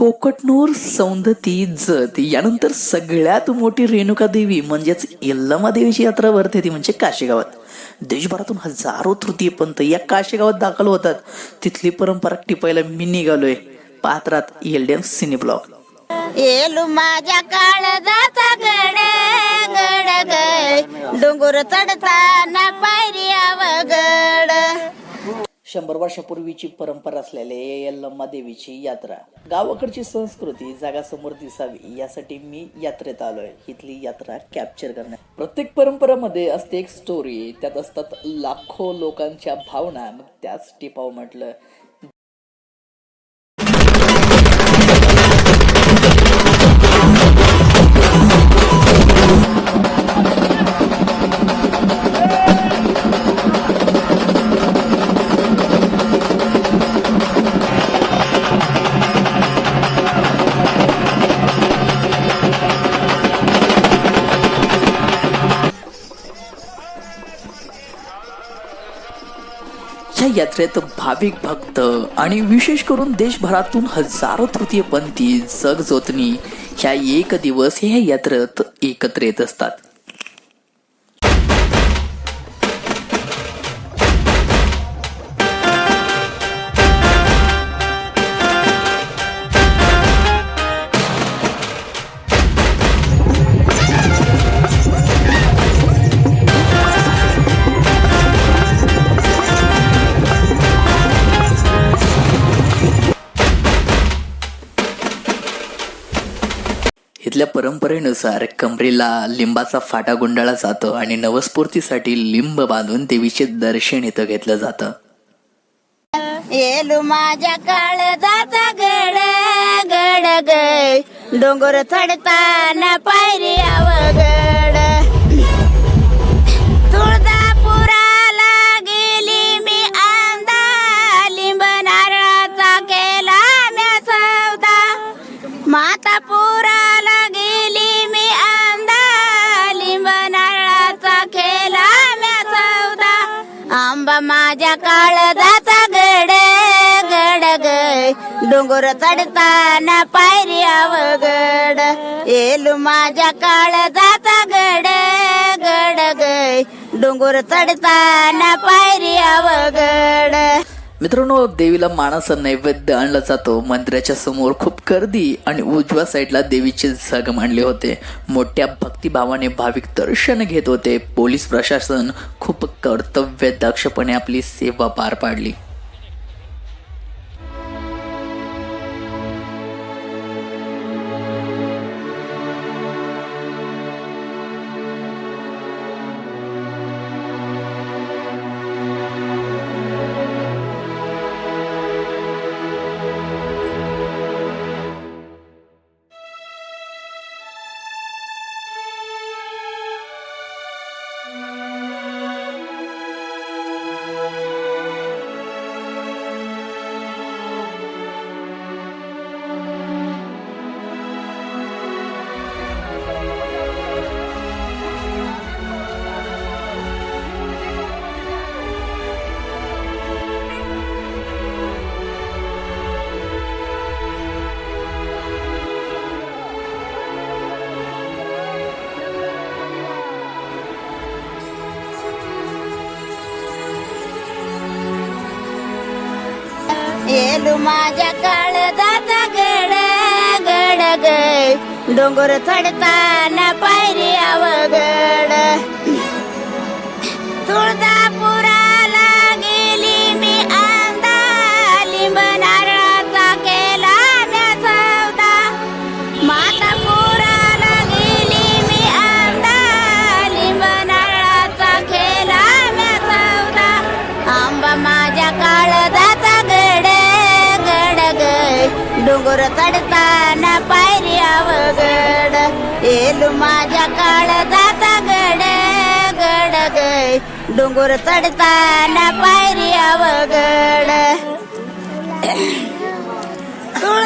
कोकटनूर सौंदती जत यानंतर सगळ्यात मोठी रेणुका देवी म्हणजेच यल्लमा देवीची यात्रा भरते ती म्हणजे काशीगावात. देशभरातून हजारो तृतीयपंत या काशीगावात दाखल होतात. तिथली परंपरा टिपायला मी निघालोय. पात्रात एलडीएम सिने ब्लॉक येलू माझ्या काळजाचा गड गड डोंगर चढताना शंभर वर्षापूर्वीची परंपरा असलेल्या यल्लम्मा देवीची यात्रा. गावाकडची संस्कृती जगासमोर दिसावी यासाठी मी यात्रेत आलोय. इथली यात्रा कॅप्चर करण्यात. प्रत्येक परंपरामध्ये असते एक स्टोरी त्यात असतात लाखो लोकांच्या भावना. मग त्याच टिपाव म्हटलं यात्रेत भाविक भक्त आणि विशेष करून देशभरातून हजारो तृतीयपंथी जग जोतनी ह्या एक दिवस ह्या यात्रेत एकत्र येत असतात. इथल्या परंपरेनुसार कमरेला लिंबाचा फाटा गुंडाळला जातो आणि नवस्फूर्तीसाठी लिंब बांधून देवीचे दर्शन इथं घेतलं जातं. येलू माझ्या काळजाचा गड गड गड डोंगर चढताना पायरी माझ्या काळजाचा गड गड ग. डोंगर चढताना पायरी अवघड. येलू माझ्या काळजाचा गड गड ग. डोंगर चढताना पायरी अवघड. मित्रांनो देवीला माणसा नैवेद्य आणला जातो. मंदिराच्या समोर खूप गर्दी आणि उजव्या साईडला देवीचे जग मांडले होते. मोठ्या भक्तिभावाने भाविक दर्शन घेत होते. पोलीस प्रशासन खूप कर्तव्य दक्षपणे आपली सेवा पार पाडली. येलू माझ्या काळजाचा गड गड गड. डोंगर चढताना पायरी आवग डोंगर चढताना पायरी अवघड. येलू माझ्या काळजाचा गड गड ग. डोंगर चढताना पायरी अवघड.